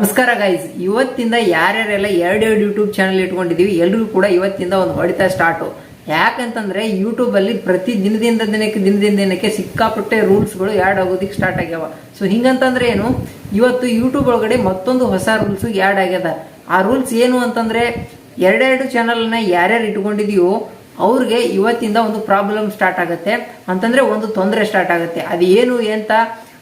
ನಮಸ್ಕಾರ ಗೈಸ್ ಇವತ್ತಿಂದ ಯಾರ್ಯಾರೆಲ್ಲ ಎರಡೆರಡು ಯೂಟ್ಯೂಬ್ ಚಾನಲ್ ಇಟ್ಕೊಂಡಿದ್ದೀವಿ, ಎಲ್ರಿಗೂ ಕೂಡ ಇವತ್ತಿಂದ ಒಂದು ಹೊಡಿತಾ ಸ್ಟಾರ್ಟು ಯಾಕಂತಂದ್ರೆ ಯೂಟ್ಯೂಬ್ ಅಲ್ಲಿ ಪ್ರತಿ ದಿನದಿಂದ ದಿನಕ್ಕೆ ದಿನದಿಂದ ದಿನಕ್ಕೆ ಸಿಕ್ಕಾಪಟ್ಟೆ ರೂಲ್ಸ್ಗಳು ಆ್ಯಡ್ ಆಗೋದಿಕ್ಕೆ ಸ್ಟಾರ್ಟ್ ಆಗ್ಯಾವ. ಸೊ ಹಿಂಗಂತಂದ್ರೆ ಏನು? ಇವತ್ತು ಯೂಟ್ಯೂಬ್ ಒಳಗಡೆ ಮತ್ತೊಂದು ಹೊಸ ರೂಲ್ಸ್ ಆ್ಯಡ್ ಆಗ್ಯದ. ಆ ರೂಲ್ಸ್ ಏನು ಅಂತಂದ್ರೆ ಎರಡೆರಡು ಚಾನಲ್ನ ಯಾರ್ಯಾರು ಇಟ್ಕೊಂಡಿದೀವೋ ಅವ್ರಿಗೆ ಇವತ್ತಿಂದ ಒಂದು ಪ್ರಾಬ್ಲಮ್ ಸ್ಟಾರ್ಟ್ ಆಗುತ್ತೆ. ಅಂತಂದ್ರೆ ಒಂದು ತೊಂದರೆ ಸ್ಟಾರ್ಟ್ ಆಗುತ್ತೆ. ಅದು ಏನು ಅಂತ?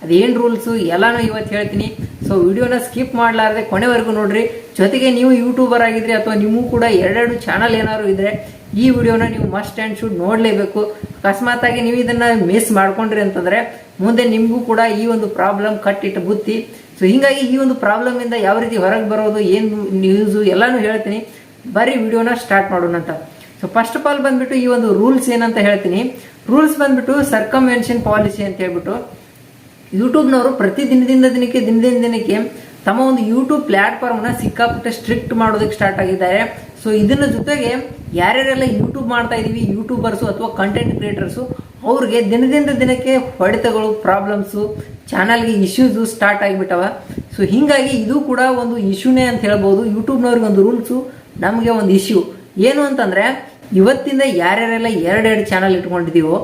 ಅದೇನು ರೂಲ್ಸು ಎಲ್ಲಾನು ಇವತ್ತು ಹೇಳ್ತೀನಿ. ಸೊ ವಿಡಿಯೋನ ಸ್ಕಿಪ್ ಮಾಡಲಾರ್ದೆ ಕೊನೆವರೆಗೂ ನೋಡ್ರಿ. ಜೊತೆಗೆ ನೀವು ಯೂಟ್ಯೂಬರ್ ಆಗಿದ್ರಿ ಅಥವಾ ನೀವು ಕೂಡ ಎರಡೆರಡು ಚಾನಲ್ ಏನಾದ್ರು ಇದ್ರೆ ಈ ವಿಡಿಯೋನ ನೀವು ಮಸ್ಟ್ ಆ್ಯಂಡ್ ಶುಡ್ ನೋಡಲೇಬೇಕು. ಅಕಸ್ಮಾತ್ ಆಗಿ ನೀವು ಇದನ್ನ ಮಿಸ್ ಮಾಡ್ಕೊಂಡ್ರಿ ಅಂತಂದ್ರೆ ಮುಂದೆ ನಿಮಗೂ ಕೂಡ ಈ ಒಂದು ಪ್ರಾಬ್ಲಮ್ ಕಟ್ಟಿಟ್ಟು ಬುತ್ತಿ. ಸೊ ಹಿಂಗಾಗಿ ಈ ಒಂದು ಪ್ರಾಬ್ಲಮಿಂದ ಯಾವ ರೀತಿ ಹೊರಗೆ ಬರೋದು, ಏನು ನ್ಯೂಸು ಎಲ್ಲಾನು ಹೇಳ್ತೀನಿ. ಬರೀ ವಿಡಿಯೋನ ಸ್ಟಾರ್ಟ್ ಮಾಡೋಣ ಅಂತ. ಸೊ ಫಸ್ಟ್ ಆಫ್ ಆಲ್ ಬಂದ್ಬಿಟ್ಟು ಈ ಒಂದು ರೂಲ್ಸ್ ಏನಂತ ಹೇಳ್ತೀನಿ. ರೂಲ್ಸ್ ಬಂದ್ಬಿಟ್ಟು ಸರ್ಕಮ್ವೆನ್ಷನ್ ಪಾಲಿಸಿ ಅಂತ ಹೇಳ್ಬಿಟ್ಟು ಯೂಟ್ಯೂಬ್ನವರು ಪ್ರತಿ ದಿನದಿಂದ ದಿನಕ್ಕೆ ದಿನದಿಂದ ದಿನಕ್ಕೆ ತಮ್ಮ ಒಂದು ಯೂಟ್ಯೂಬ್ ಪ್ಲಾಟ್ಫಾರ್ಮ್ನ ಸಿಕ್ಕಾಪಟ್ಟೆ ಸ್ಟ್ರಿಕ್ಟ್ ಮಾಡೋದಕ್ಕೆ ಸ್ಟಾರ್ಟ್ ಆಗಿದ್ದಾರೆ. ಸೊ ಇದನ್ನ ಜೊತೆಗೆ ಯಾರ್ಯಾರೆಲ್ಲ ಯೂಟ್ಯೂಬ್ ಮಾಡ್ತಾ ಇದೀವಿ, ಯೂಟ್ಯೂಬರ್ಸು ಅಥವಾ ಕಂಟೆಂಟ್ ಕ್ರಿಯೇಟರ್ಸು ಅವ್ರಿಗೆ ದಿನದಿಂದ ದಿನಕ್ಕೆ ಹೊಡೆತಗಳು, ಪ್ರಾಬ್ಲಮ್ಸು, ಚಾನಲ್ಗೆ ಇಶ್ಯೂಸು ಸ್ಟಾರ್ಟ್ ಆಗಿಬಿಟ್ಟವ. ಸೊ ಹಿಂಗಾಗಿ ಇದು ಕೂಡ ಒಂದು ಇಶ್ಯೂನೇ ಅಂತ ಹೇಳ್ಬೋದು. ಯೂಟ್ಯೂಬ್ನವ್ರಿಗೆ ಒಂದು ರೂಲ್ಸು, ನಮಗೆ ಒಂದು ಇಶ್ಯೂ. ಏನು ಅಂತಂದರೆ, ಇವತ್ತಿಂದ ಯಾರ್ಯಾರೆಲ್ಲ ಎರಡೆರಡು ಚಾನಲ್ ಇಟ್ಕೊಂಡಿದ್ದೀವೋ,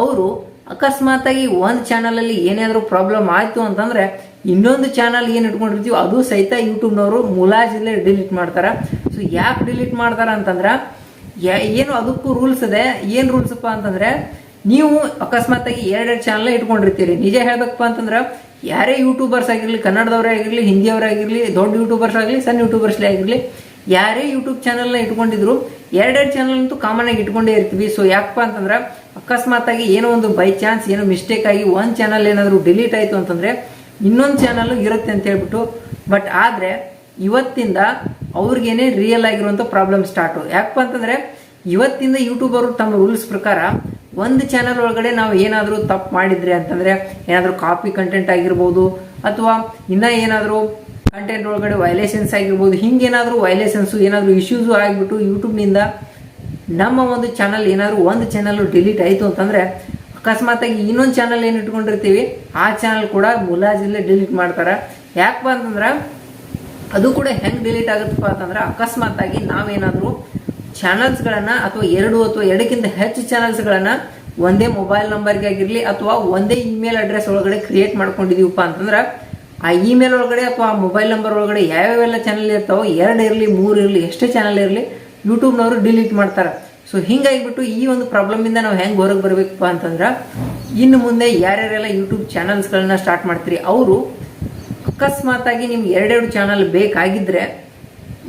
ಅವರು ಅಕಸ್ಮಾತಾಗಿ ಒಂದು ಚಾನಲಲ್ಲಿ ಏನಾದರೂ ಪ್ರಾಬ್ಲಮ್ ಆಯಿತು ಅಂತಂದ್ರೆ ಇನ್ನೊಂದು ಚಾನಲ್ ಏನು ಇಟ್ಕೊಂಡಿರ್ತೀವಿ ಅದು ಸಹಿತ ಯೂಟ್ಯೂಬ್ನವರು ಮುಲಾಜಿಲ್ಲೇ ಡಿಲೀಟ್ ಮಾಡ್ತಾರೆ. ಸೊ ಯಾಕೆ ಡಿಲೀಟ್ ಮಾಡ್ತಾರ ಅಂತಂದ್ರೆ ಏನು ಅದಕ್ಕೂ ರೂಲ್ಸ್ ಇದೆ. ಏನು ರೂಲ್ಸಪ್ಪ ಅಂತಂದ್ರೆ, ನೀವು ಅಕಸ್ಮಾತಾಗಿ ಎರಡೆರಡು ಚಾನಲ್ ಇಟ್ಕೊಂಡಿರ್ತೀರಿ. ನಿಜ ಹೇಳ್ಬೇಕಪ್ಪ ಅಂತಂದ್ರೆ, ಯಾರೇ ಯೂಟ್ಯೂಬರ್ಸ್ ಆಗಿರಲಿ, ಕನ್ನಡದವರೇ ಆಗಿರಲಿ, ಹಿಂದಿಯವರೇ ಆಗಿರಲಿ, ದೊಡ್ಡ ಯೂಟ್ಯೂಬರ್ಸ್ ಆಗಲಿ, ಸಣ್ಣ ಯೂಟ್ಯೂಬರ್ಸ್ಲೇ ಆಗಿರಲಿ, ಯಾರೇ ಯೂಟ್ಯೂಬ್ ಚಾನಲ್ನ ಇಟ್ಕೊಂಡಿದ್ರು, ಎರಡೆರಡು ಚಾನಲ್ ಅಂತೂ ಕಾಮನ್ ಆಗಿ ಇಟ್ಕೊಂಡೇ ಇರ್ತೀವಿ. ಸೊ ಯಾಕಪ್ಪ ಅಂತಂದ್ರೆ ಅಕಸ್ಮಾತ್ ಆಗಿ ಏನೋ ಒಂದು ಬೈ ಚಾನ್ಸ್ ಏನೋ ಮಿಸ್ಟೇಕ್ ಆಗಿ ಒಂದು ಚಾನಲ್ ಏನಾದರೂ ಡಿಲೀಟ್ ಆಯಿತು ಅಂತಂದ್ರೆ ಇನ್ನೊಂದು ಚಾನಲ್ಲು ಇರುತ್ತೆ ಅಂತ ಹೇಳ್ಬಿಟ್ಟು ಬಟ್ ಆದ್ರೆ ಇವತ್ತಿಂದ ಅವ್ರಿಗೇನೆ ರಿಯಲ್ ಆಗಿರುವಂಥ ಪ್ರಾಬ್ಲಮ್ ಸ್ಟಾರ್ಟು ಯಾಕಪ್ಪ ಅಂತಂದ್ರೆ ಇವತ್ತಿಂದ ಯೂಟ್ಯೂಬರು ತಮ್ಮ ರೂಲ್ಸ್ ಪ್ರಕಾರ ಒಂದು ಚಾನಲ್ ಒಳಗಡೆ ನಾವು ಏನಾದರೂ ತಪ್ಪು ಮಾಡಿದ್ರೆ ಅಂತಂದ್ರೆ ಏನಾದರೂ ಕಾಪಿ ಕಂಟೆಂಟ್ ಆಗಿರ್ಬೋದು, ಅಥವಾ ಇನ್ನ ಏನಾದರೂ ಕಂಟೆಂಟ್ ಒಳಗಡೆ ವೈಲೇಷನ್ಸ್ ಆಗಿರ್ಬೋದು ಹಿಂಗೇನಾದರೂ ವೈಲೇಷನ್ಸು ಏನಾದರೂ ಇಶ್ಯೂಸು ಆಗಿಬಿಟ್ಟು ಯೂಟ್ಯೂಬ್ನಿಂದ ನಮ್ಮ ಒಂದು ಚಾನಲ್ ಏನಾದರೂ ಒಂದು ಚಾನಲ್ ಡಿಲೀಟ್ ಆಯಿತು ಅಂತಂದ್ರೆ ಅಕಸ್ಮಾತಾಗಿ ಇನ್ನೊಂದು ಚಾನಲ್ ಏನು ಇಟ್ಕೊಂಡಿರ್ತೀವಿ, ಆ ಚಾನಲ್ ಕೂಡ ಮುಲಾಜಿಲ್ಲೇ ಡಿಲೀಟ್ ಮಾಡ್ತಾರೆ. ಯಾಕಪ್ಪ ಅಂತಂದ್ರೆ ಅದು ಕೂಡ ಹೆಂಗೆ ಡಿಲೀಟ್ ಆಗುತ್ತಪ್ಪ ಅಂತಂದ್ರೆ ಅಕಸ್ಮಾತ್ ಆಗಿ ಚಾನಲ್ಸ್ಗಳನ್ನು ಚಾನಲ್ಸ್ಗಳನ್ನ ಅಥವಾ ಎರಡು ಅಥವಾ ಎರಡಕ್ಕಿಂತ ಹೆಚ್ಚು ಚಾನಲ್ಸ್ಗಳನ್ನು ಒಂದೇ ಮೊಬೈಲ್ ನಂಬರ್ಗೆ ಆಗಿರಲಿ ಅಥವಾ ಒಂದೇ ಇಮೇಲ್ ಅಡ್ರೆಸ್ ಒಳಗಡೆ ಕ್ರಿಯೇಟ್ ಮಾಡ್ಕೊಂಡಿದೀವಪ್ಪ ಅಂತಂದ್ರೆ ಆ ಇಮೇಲ್ ಒಳಗಡೆ ಅಥವಾ ಆ ಮೊಬೈಲ್ ನಂಬರ್ ಒಳಗಡೆ ಯಾವ್ಯಾವೆಲ್ಲ ಚಾನಲ್ ಇರ್ತಾವೋ ಎರಡು ಇರಲಿ, ಮೂರು ಇರಲಿ, ಎಷ್ಟೇ ಚಾನಲ್ ಇರಲಿ ಯೂಟ್ಯೂಬ್ನವರು ಡಿಲೀಟ್ ಮಾಡ್ತಾರೆ. ಸೊ ಹಿಂಗಾಗಿಬಿಟ್ಟು ಈ ಒಂದು ಪ್ರಾಬ್ಲಮಿಂದ ನಾವು ಹೆಂಗೆ ಹೊರಗೆ ಬರಬೇಕಪ್ಪ ಅಂತಂದ್ರೆ, ಇನ್ನು ಮುಂದೆ ಯಾರ್ಯಾರೆಲ್ಲ ಯೂಟ್ಯೂಬ್ ಚಾನಲ್ಸ್ಗಳನ್ನ ಸ್ಟಾರ್ಟ್ ಮಾಡ್ತೀರಿ, ಅವರು ಅಕಸ್ಮಾತಾಗಿ ನಿಮ್ಗೆ ಎರಡೆರಡು ಚಾನಲ್ ಬೇಕಾಗಿದ್ದರೆ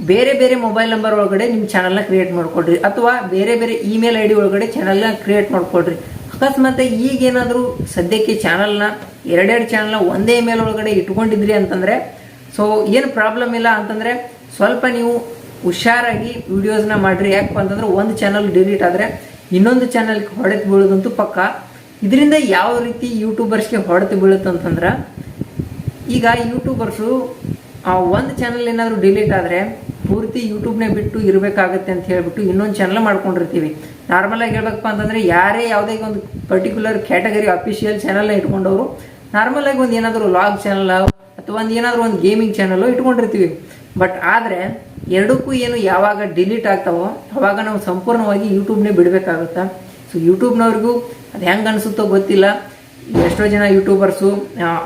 ಬೇರೆ ಬೇರೆ ಮೊಬೈಲ್ ನಂಬರ್ ಒಳಗಡೆ ನಿಮ್ಮ ಚಾನಲ್ನ ಕ್ರಿಯೇಟ್ ಮಾಡ್ಕೊಡ್ರಿ. ಅಥವಾ ಬೇರೆ ಬೇರೆ ಇಮೇಲ್ ಐ ಡಿ ಒಳಗಡೆ ಚಾನಲ್ನ ಕ್ರಿಯೇಟ್ ಮಾಡ್ಕೊಡ್ರಿ. ಅಕಸ್ಮಾತ್ ಈಗೇನಾದರೂ ಸದ್ಯಕ್ಕೆ ಚಾನಲ್ನ ಎರಡೆರಡು ಚಾನಲ್ನ ಒಂದೇ ಇಮೇಲ್ ಒಳಗಡೆ ಇಟ್ಕೊಂಡಿದ್ರಿ ಅಂತಂದರೆ ಸೊ ಏನು ಪ್ರಾಬ್ಲಮ್ ಇಲ್ಲ ಅಂತಂದರೆ ಸ್ವಲ್ಪ ನೀವು ಹುಷಾರಾಗಿ ವಿಡಿಯೋಸ್ನ ಮಾಡಿರಿ. ಯಾಕಪ್ಪ ಅಂತಂದ್ರೆ ಒಂದು ಚಾನಲ್ ಡಿಲೀಟ್ ಆದರೆ ಇನ್ನೊಂದು ಚಾನಲ್ಗೆ ಹೊಡೆತು ಬೀಳೋದಂತೂ ಪಕ್ಕ. ಇದರಿಂದ ಯಾವ ರೀತಿ ಯೂಟ್ಯೂಬರ್ಸ್ಗೆ ಹೊಡೆತು ಬೀಳುತ್ತೆ ಅಂತಂದ್ರೆ ಈಗ ಯೂಟ್ಯೂಬರ್ಸು ಆ ಒಂದು ಚಾನಲ್ ಏನಾದರೂ ಡಿಲೀಟ್ ಆದರೆ ಪೂರ್ತಿ ಯೂಟ್ಯೂಬ್ನೇ ಬಿಟ್ಟು ಇರಬೇಕಾಗತ್ತೆ ಅಂತ ಹೇಳ್ಬಿಟ್ಟು ಇನ್ನೊಂದು ಚಾನಲ್ ಮಾಡ್ಕೊಂಡಿರ್ತೀವಿ. ನಾರ್ಮಲಾಗಿ ಹೇಳ್ಬೇಕಪ್ಪ ಅಂತಂದರೆ ಯಾರೇ ಯಾವುದೇ ಒಂದು ಪರ್ಟಿಕ್ಯುಲರ್ ಕ್ಯಾಟಗರಿ ಅಫಿಷಿಯಲ್ ಚಾನಲ್ನ ಇಟ್ಕೊಂಡವರು ನಾರ್ಮಲಾಗಿ ಒಂದು ಏನಾದರೂ ಲಾಗ್ ಚಾನಲ್ ಅಥವಾ ಒಂದು ಏನಾದರೂ ಒಂದು ಗೇಮಿಂಗ್ ಚಾನಲ್ ಇಟ್ಕೊಂಡಿರ್ತೀವಿ. ಬಟ್ ಆದರೆ ಎರಡಕ್ಕೂ ಏನು ಯಾವಾಗ ಡಿಲೀಟ್ ಆಗ್ತಾವೋ, ಅವಾಗ ನಾವು ಸಂಪೂರ್ಣವಾಗಿ ಯೂಟ್ಯೂಬ್ನೇ ಬಿಡಬೇಕಾಗುತ್ತಾ? ಸೊ ಯೂಟ್ಯೂಬ್ನವ್ರಿಗೂ ಅದು ಹೆಂಗೆ ಅನಿಸುತ್ತೋ ಗೊತ್ತಿಲ್ಲ. ಎಷ್ಟೋ ಜನ ಯೂಟ್ಯೂಬರ್ಸು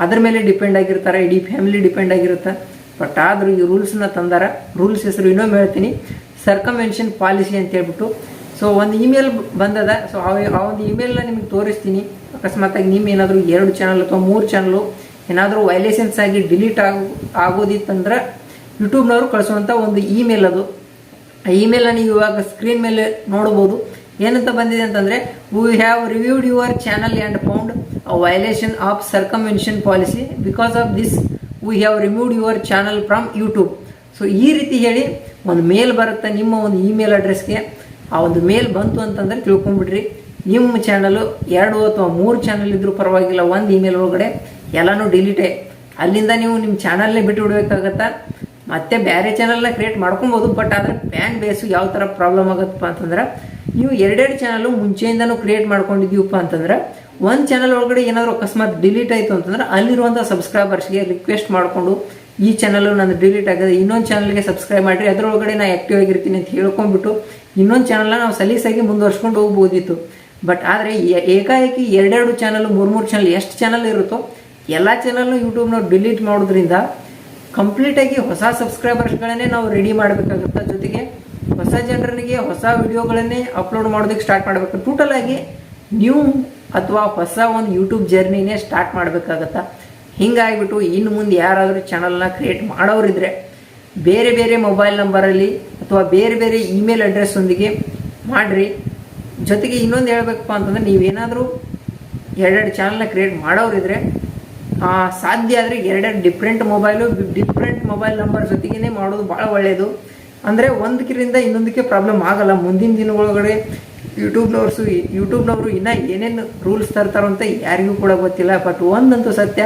ಅದ್ರ ಮೇಲೆ ಡಿಪೆಂಡ್ ಆಗಿರ್ತಾರೆ, ಇಡೀ ಫ್ಯಾಮಿಲಿ ಡಿಪೆಂಡ್ ಆಗಿರುತ್ತೆ. ಬಟ್ ಆದರೂ ಈ ರೂಲ್ಸ್ನ ತಂದಾರ ರೂಲ್ಸ್ ಹೆಸರು ಇನ್ನೊಮ್ಮೆ ಹೇಳ್ತೀನಿ. ಸರ್ಕಮೆನ್ಷನ್ ಪಾಲಿಸಿ ಅಂತ ಹೇಳ್ಬಿಟ್ಟು. ಸೊ ಒಂದು ಇಮೇಲ್ ಬಂದದ. ಸೊ ಆ ಒಂದು ಇಮೇಲ್ನ ನಿಮಗೆ ತೋರಿಸ್ತೀನಿ. ಅಕಸ್ಮಾತಾಗಿ ನಿಮ್ಮ ಏನಾದರೂ ಎರಡು ಚಾನಲ್ ಅಥವಾ ಮೂರು ಚಾನಲು ಏನಾದರೂ ವೈಲೇಷನ್ಸ್ ಆಗಿ ಡಿಲೀಟ್ ಆಗೋ, ಆಗೋದಿತ್ತಂದ್ರೆ ಯೂಟ್ಯೂಬ್ನವರು ಕಳಿಸುವಂಥ ಒಂದು ಇಮೇಲ್ ಅದು. ಆ ಇಮೇಲನ್ನು ನೀವು ಇವಾಗ ಸ್ಕ್ರೀನ್ ಮೇಲೆ ನೋಡ್ಬೋದು ಏನಂತ ಬಂದಿದೆ ಅಂತಂದರೆ we have reviewed your channel and found a violation of circumvention policy because of this we have removed your channel from YouTube so ಈ ರೀತಿ ಹೇಳಿ ಒಂದು ಮೇಲ್ ಬರುತ್ತೆ ನಿಮ್ಮ ಒಂದು ಇಮೇಲ್ ಅಡ್ರೆಸ್ಗೆ ಆ ಒಂದು ಮೇಲ್ ಬಂತು ಅಂತಂದರೆ ತಿಳ್ಕೊಂಡ್ಬಿಡ್ರಿ. ನಿಮ್ಮ ಚಾನಲು ಎರಡು ಅಥವಾ ಮೂರು ಚಾನಲ್ ಇದ್ದರೂ ಪರವಾಗಿಲ್ಲ, ಒಂದು ಇಮೇಲ್ ಒಳಗಡೆ ಎಲ್ಲನೂ ಡಿಲೀಟೇ ಅಲ್ಲಿಂದ ನೀವು ನಿಮ್ಮ ಚಾನಲ್ನೇ ಬಿಟ್ಟು ಬಿಡಬೇಕಾಗತ್ತಾ? ಮತ್ತೆ ಬೇರೆ ಚಾನಲ್ನ ಕ್ರಿಯೇಟ್ ಮಾಡ್ಕೊಬೋದು ಬಟ್ ಆದರೆ ಫ್ಯಾನ್ ಬೇಸು ಯಾವ ಥರ ಪ್ರಾಬ್ಲಮ್ ಆಗುತ್ತಪ್ಪ ಅಂತಂದ್ರೆ ನೀವು ಎರಡೆರಡು ಚಾನಲು ಮುಂಚೆಯಿಂದನೂ ಕ್ರಿಯೇಟ್ ಮಾಡ್ಕೊಂಡಿದ್ದೀವಪ್ಪ ಅಂತಂದ್ರೆ, ಒಂದು ಚಾನಲ್ ಒಳಗಡೆ ಏನಾದರೂ ಅಕಸ್ಮಾತ್ ಡಿಲೀಟ್ ಆಯಿತು ಅಂತಂದ್ರೆ ಅಲ್ಲಿರುವಂಥ ಸಬ್ಸ್ಕ್ರೈಬರ್ಸ್ಗೆ ರಿಕ್ವೆಸ್ಟ್ ಮಾಡಿಕೊಂಡು ಈ ಚಾನಲು ನಾನು ಡಿಲೀಟ್ ಆಗಿದೆ, ಇನ್ನೊಂದು ಚಾನಲ್ಗೆ ಸಬ್ಸ್ಕ್ರೈಬ್ ಮಾಡಿರಿ, ಅದರೊಳಗಡೆ ನಾ ಆ್ಯಕ್ಟಿವ್ ಆಗಿರ್ತೀನಿ ಅಂತ ಹೇಳ್ಕೊಂಡ್ಬಿಟ್ಟು ಇನ್ನೊಂದು ಚಾನಲ್ನ ನಾವು ಸಲೀಸಾಗಿ ಮುಂದುವರ್ಸ್ಕೊಂಡು ಹೋಗ್ಬೋದಿತ್ತು. ಬಟ್ ಆದರೆ ಏಕಾಏಕಿ ಎರಡೆರಡು ಚಾನಲ್ ಮೂರು ಮೂರು ಚಾನಲ್ ಎಷ್ಟು ಚಾನಲ್ ಇರುತ್ತೋ, ಎಲ್ಲ ಚಾನಲ್ನು ಯೂಟ್ಯೂಬ್ನವ್ರು ಡಿಲೀಟ್ ಮಾಡೋದ್ರಿಂದ ಕಂಪ್ಲೀಟಾಗಿ ಹೊಸ ಸಬ್ಸ್ಕ್ರೈಬರ್ಸ್ಗಳನ್ನೇ ನಾವು ರೆಡಿ ಮಾಡಬೇಕಾಗುತ್ತೆ. ಜೊತೆಗೆ ಹೊಸ ಜನರಿಗೆ ಹೊಸ ವಿಡಿಯೋಗಳನ್ನೇ ಅಪ್ಲೋಡ್ ಮಾಡೋದಕ್ಕೆ ಸ್ಟಾರ್ಟ್ ಮಾಡಬೇಕು. ಟೋಟಲ್ ಆಗಿ ನ್ಯೂ ಅಥವಾ ಹೊಸ ಒಂದು ಯೂಟ್ಯೂಬ್ ಜರ್ನಿನೇ ಸ್ಟಾರ್ಟ್ ಮಾಡಬೇಕಾಗತ್ತಾ? ಹಿಂಗಾಗಿಬಿಟ್ಟು ಇನ್ನು ಮುಂದೆ ಯಾರಾದರೂ ಚಾನಲ್ನ ಕ್ರಿಯೇಟ್ ಮಾಡೋರಿದ್ರೆ ಬೇರೆ ಬೇರೆ ಮೊಬೈಲ್ ನಂಬರಲ್ಲಿ ಅಥವಾ ಬೇರೆ ಬೇರೆ ಇಮೇಲ್ ಅಡ್ರೆಸ್ಸೊಂದಿಗೆ ಮಾಡಿರಿ. ಜೊತೆಗೆ ಇನ್ನೊಂದು ಹೇಳಬೇಕಪ್ಪ ಅಂತಂದ್ರೆ ನೀವೇನಾದರೂ ಎರಡೆರಡು ಚಾನಲ್ನ ಕ್ರಿಯೇಟ್ ಮಾಡೋರಿದ್ರೆ ಸಾಧ್ಯ ಆದರೆ ಎರಡೆರಡು different mobile different mobile number ಜೊತೆಗೇ ಮಾಡೋದು ಭಾಳ ಒಳ್ಳೆಯದು ಅಂದರೆ ಒಂದಕ್ಕಿರಿಂದ ಇನ್ನೊಂದಕ್ಕೆ ಪ್ರಾಬ್ಲಮ್ ಆಗಲ್ಲ. ಮುಂದಿನ ದಿನಗಳೊಳಗಡೆ ಯೂಟ್ಯೂಬ್ನವ್ರು ಯೂಟ್ಯೂಬ್ನವರು ಇನ್ನೂ ಏನೇನು ರೂಲ್ಸ್ ತರ್ತಾರೋ ಅಂತ ಯಾರಿಗೂ ಕೂಡ ಗೊತ್ತಿಲ್ಲ. ಬಟ್ ಒಂದಂತೂ ಸತ್ಯ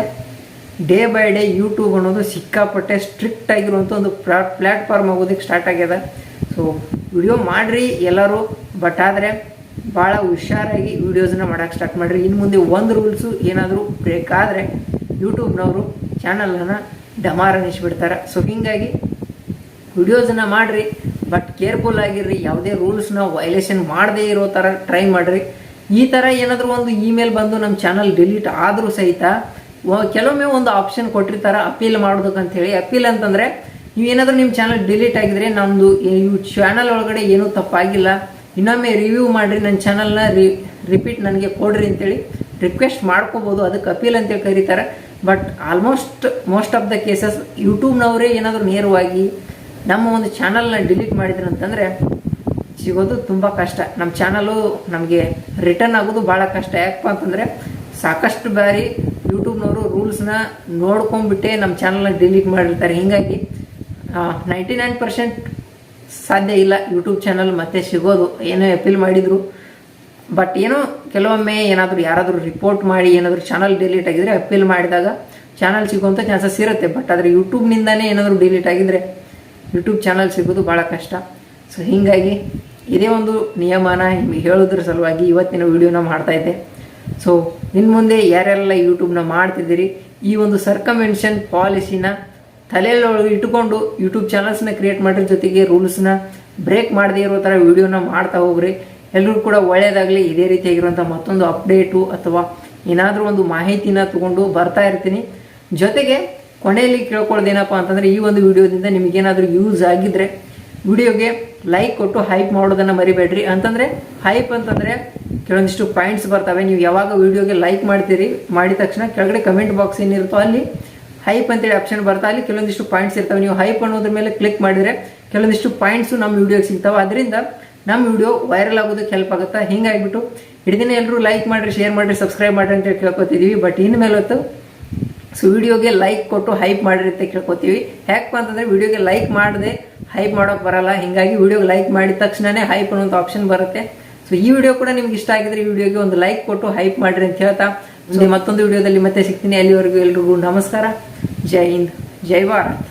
ಡೇ ಬೈ ಡೇ ಯೂಟ್ಯೂಬ್ ಅನ್ನೋದು ಸಿಕ್ಕಾಪಟ್ಟೆ ಸ್ಟ್ರಿಕ್ಟ್ ಆಗಿರುವಂಥ ಒಂದು ಪ್ಲ್ಯಾಟ್ಫಾರ್ಮ್ ಆಗೋದಕ್ಕೆ ಸ್ಟಾರ್ಟ್ ಆಗ್ಯದ. ಸೊ ವಿಡಿಯೋ ಮಾಡಿರಿ ಎಲ್ಲರೂ. ಬಟ್ ಆದರೆ ಭಾಳ ಹುಷಾರಾಗಿ ವೀಡಿಯೋಸನ್ನ ಮಾಡೋಕ್ಕೆ ಸ್ಟಾರ್ಟ್ ಮಾಡಿರಿ. ಇನ್ನು ಮುಂದೆ ಒಂದು ರೂಲ್ಸು ಏನಾದರೂ ಬೇಕಾದರೆ ಯೂಟ್ಯೂಬ್ನವರು ಚಾನಲನ್ನು ಡಮಾರ್ ಅನ್ನಿಸ್ಬಿಡ್ತಾರೆ ಸೊ ಹೀಗಾಗಿ ವಿಡಿಯೋಸನ್ನ ಮಾಡಿರಿ ಬಟ್ ಕೇರ್ಫುಲ್ ಆಗಿರ್ರಿ. ಯಾವುದೇ ರೂಲ್ಸ್ನ ವೈಲೇಷನ್ ಮಾಡದೇ ಇರೋ ಥರ ಟ್ರೈ ಮಾಡಿರಿ. ಈ ಥರ ಏನಾದರೂ ಒಂದು ಇಮೇಲ್ ಬಂದು ನಮ್ಮ ಚಾನಲ್ ಡಿಲೀಟ್ ಆದರೂ ಸಹಿತ ಕೆಲವೊಮ್ಮೆ ಒಂದು ಆಪ್ಷನ್ ಕೊಟ್ಟಿರ್ತಾರೆ ಅಪೀಲ್ ಮಾಡೋದಕ್ಕಂತ ಹೇಳಿ ಅಪೀಲ್ ಅಂತಂದರೆ ನೀವೇನಾದರೂ ನಿಮ್ಮ ಚಾನಲ್ ಡಿಲೀಟ್ ಆಗಿದ್ರೆ ನಮ್ಮದು ಈ ಚಾನಲ್ ಒಳಗಡೆ ಏನೂ ತಪ್ಪಾಗಿಲ್ಲ. ಇನ್ನೊಮ್ಮೆ ರಿವ್ಯೂ ಮಾಡಿರಿ ನನ್ನ ಚಾನಲ್ನ ರಿಪೀಟ್ ನನಗೆ ಕೊಡ್ರಿ ಅಂತೇಳಿ. ರಿಕ್ವೆಸ್ಟ್ ಮಾಡ್ಕೋಬೋದು, ಅದಕ್ಕೆ ಅಪೀಲ್ ಅಂತೇಳಿ ಕರೀತಾರೆ. But almost most of the cases ಯೂಟ್ಯೂಬ್ನವರೇ ಏನಾದರೂ ನೇರವಾಗಿ ನಮ್ಮ ಒಂದು ಚಾನಲ್ನ ಡಿಲೀಟ್ ಮಾಡಿದ್ರು ಅಂತಂದರೆ ಸಿಗೋದು ತುಂಬ ಕಷ್ಟ. ನಮ್ಮ ಚಾನಲು ನಮಗೆ ರಿಟರ್ನ್ ಆಗೋದು ಭಾಳ ಕಷ್ಟ. ಯಾಕಪ್ಪ ಅಂತಂದರೆ ಸಾಕಷ್ಟು ಬಾರಿ ಯೂಟ್ಯೂಬ್ನವರು ರೂಲ್ಸ್ನ ನೋಡ್ಕೊಂಡ್ಬಿಟ್ಟೆ ನಮ್ಮ ಚಾನಲ್ನ ಡಿಲೀಟ್ ಮಾಡಿರ್ತಾರೆ. ಹೀಗಾಗಿ ನೈಂಟಿ ನೈನ್ ಪರ್ಸೆಂಟ್ ಸಾಧ್ಯ ಇಲ್ಲ ಯೂಟ್ಯೂಬ್ ಚಾನಲ್ ಮತ್ತೆ ಸಿಗೋದು. ಏನೇ ಅಪೀಲ್ ಮಾಡಿದರು ಬಟ್ ಏನೋ ಕೆಲವೊಮ್ಮೆ ಏನಾದರೂ ಯಾರಾದರೂ ರಿಪೋರ್ಟ್ ಮಾಡಿ ಏನಾದರೂ ಚಾನಲ್ ಡಿಲೀಟ್ ಆಗಿದ್ರೆ ಅಪೀಲ್ ಮಾಡಿದಾಗ ಚಾನಲ್ ಸಿಗುವಂಥ ಚಾನ್ಸಸ್ ಇರುತ್ತೆ. ಬಟ್ ಆದರೆ ಯೂಟ್ಯೂಬ್ನಿಂದನೇ ಏನಾದರೂ ಡಿಲೀಟ್ ಆಗಿದ್ರೆ ಯೂಟ್ಯೂಬ್ ಚಾನಲ್ ಸಿಗೋದು ಭಾಳ ಕಷ್ಟ. ಸೊ ಹೀಗಾಗಿ ಇದೇ ಒಂದು ನಿಯಮನ ನಿಮಗೆ ಹೇಳೋದ್ರ ಸಲುವಾಗಿ ಇವತ್ತಿನ ವೀಡಿಯೋನ ಮಾಡ್ತಾ ಇದ್ದೆ. ಸೊ ನಿನ್ನ ಮುಂದೆ ಯಾರೆಲ್ಲ ಯೂಟ್ಯೂಬ್ನ ಮಾಡ್ತಿದ್ದೀರಿ, ಈ ಒಂದು ಸರ್ಕಮೆನ್ಷನ್ ಪಾಲಿಸಿನ ತಲೆಯೊಳಗೆ ಇಟ್ಕೊಂಡು ಯೂಟ್ಯೂಬ್ ಚಾನಲ್ಸ್ನ ಕ್ರಿಯೇಟ್ ಮಾಡಿರೋ ಜೊತೆಗೆ ರೂಲ್ಸ್ನ ಬ್ರೇಕ್ ಮಾಡದೇ ಇರೋ ಥರ ವೀಡಿಯೋನ ಮಾಡ್ತಾ ಹೋಗ್ರಿ. ಎಲ್ಲರೂ ಕೂಡ ಒಳ್ಳೆಯದಾಗಲಿ ಇದೇ ರೀತಿಯಾಗಿರುವಂಥ ಮತ್ತೊಂದು ಅಪ್ಡೇಟು ಅಥವಾ ಏನಾದರೂ ಒಂದು ಮಾಹಿತಿನ ತಗೊಂಡು ಬರ್ತಾ ಇರ್ತೀನಿ. ಜೊತೆಗೆ ಕೊನೆಯಲ್ಲಿ ಕೇಳ್ಕೊಳ್ಳೋದೇನಪ್ಪ ಅಂತಂದರೆ ಈ ಒಂದು ವಿಡಿಯೋದಿಂದ ನಿಮಗೇನಾದರೂ ಯೂಸ್ ಆಗಿದ್ದರೆ ವಿಡಿಯೋಗೆ ಲೈಕ್ ಕೊಟ್ಟು ಹೈಪ್ ಮಾಡೋದನ್ನು ಮರಿಬೇಡ್ರಿ. ಅಂತಂದರೆ ಹೈಪ್ ಅಂತಂದರೆ ಕೆಲವೊಂದಿಷ್ಟು ಪಾಯಿಂಟ್ಸ್ ಬರ್ತವೆ. ನೀವು ಯಾವಾಗ ವಿಡಿಯೋಗೆ ಲೈಕ್ ಮಾಡ್ತೀರಿ, ಮಾಡಿದ ತಕ್ಷಣ ಕೆಳಗಡೆ ಕಮೆಂಟ್ ಬಾಕ್ಸ್ ಏನಿರುತ್ತೋ ಅಲ್ಲಿ ಹೈಪ್ ಅಂತೇಳಿ ಆಪ್ಷನ್ ಬರ್ತಾ ಅಲ್ಲಿ ಕೆಲವೊಂದಿಷ್ಟು ಪಾಯಿಂಟ್ಸ್ ಇರ್ತವೆ. ನೀವು ಹೈಪ್ ಅನ್ನೋದ್ರ ಮೇಲೆ ಕ್ಲಿಕ್ ಮಾಡಿದರೆ ಕೆಲವೊಂದಿಷ್ಟು ಪಾಯಿಂಟ್ಸು ನಮ್ಮ ವಿಡಿಯೋಗೆ ಸಿಗ್ತವೆ. ಅದರಿಂದ ನಮ್ಮ ವಿಡಿಯೋ ವೈರಲ್ ಆಗೋದಕ್ಕೆ ಹೆಲ್ಪ್ ಆಗುತ್ತೆ? ಹಿಂಗಾಗಿಬಿಟ್ಟು ಹಿಡಿದಿನ ಎಲ್ಲರೂ ಲೈಕ್ ಮಾಡಿರಿ ಶೇರ್ ಮಾಡಿರಿ ಸಬ್ಸ್ಕ್ರೈಬ್ ಮಾಡಿರಿ ಅಂತ ಕೇಳ್ಕೊತಿದ್ದೀವಿ ಬಟ್ ಇನ್ಮೇಲೆ ಹೊತ್ತು ಸೊ ವಿಡಿಯೋಗೆ ಲೈಕ್ ಕೊಟ್ಟು ಹೈಪ್ ಮಾಡಿರಿ ಅಂತ ಕೇಳ್ಕೊತೀವಿ. ಯಾಕಪ್ಪ ಅಂತಂದರೆ ವಿಡಿಯೋಗೆ ಲೈಕ್ ಮಾಡದೆ ಹೈಪ್ ಮಾಡೋಕೆ ಬರಲ್ಲ. ಹಿಂಗಾಗಿ ವಿಡಿಯೋಗೆ ಲೈಕ್ ಮಾಡಿದ ತಕ್ಷಣನೇ ಹೈಪ್ ಅನ್ನೋಂಥ ಆಪ್ಷನ್ ಬರುತ್ತೆ. ಸೊ ಈ ವಿಡಿಯೋ ಕೂಡ ನಿಮ್ಗೆ ಇಷ್ಟ ಆಗಿದ್ರೆ ಈ ವಿಡಿಯೋಗೆ ಒಂದು ಲೈಕ್ ಕೊಟ್ಟು ಹೈಪ್ ಮಾಡಿರಿ ಅಂತ ಹೇಳ್ತಾ ಮತ್ತೊಂದು ವಿಡಿಯೋದಲ್ಲಿ ಮತ್ತೆ ಸಿಗ್ತೀನಿ. ಅಲ್ಲಿವರೆಗೂ ಎಲ್ರಿಗೂ ನಮಸ್ಕಾರ. ಜೈ ಹಿಂದ್, ಜೈ ಭಾರತ್.